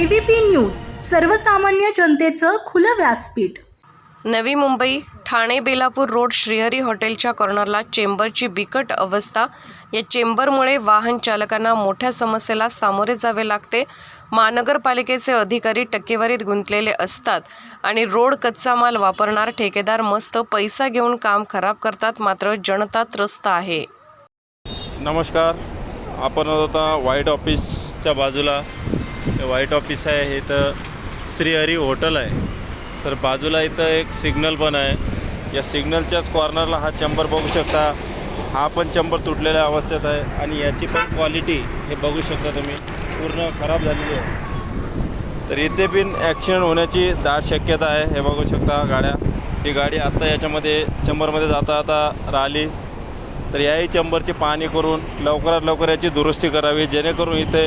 ABP news सर्वसामान्य जनतेचं खुलं व्यासपीठ. नवी मुंबई ठाणे बेलापूर रोड श्रीहरी हॉटेलच्या कॉर्नरला चेंबरची बिकट अवस्था. या चेंबरमुळे वाहन चालकांना मोठ्या समस्येला सामोरे जावे लागते. महानगरपालिकेचे अधिकारी टक्केवारीत गुंतलेले असतात आणि रोड कच्चा माल वापरणार ठेकेदार मस्त पैसा घेऊन काम खराब करतात मात्र जनता त्रस्त आहे. नमस्कार. आपण आता व्हाईट ऑफिसच्या बाजूला. हे व्हाईट ऑफिस आहे हे इथं श्रीहरी हॉटेल आहे. तर बाजूला इथं एक सिग्नल पण आहे. या सिग्नलच्याच कॉर्नरला हा चंबर बघू शकता. हा पण चंबर तुटलेल्या अवस्थेत आहे आणि याची पण क्वालिटी हे बघू शकता तुम्ही. पूर्ण खराब झालेली आहे. तर इथे पण ॲक्सिडेंट होण्याची दाट शक्यता आहे. हे बघू शकता गाड्या. ही गाडी आत्ता याच्यामध्ये चंबरमध्ये जाता आता राहिली. तर याही चंबरची पाहणी करून लवकरात लवकर याची दुरुस्ती करावी. जेणेकरून इथे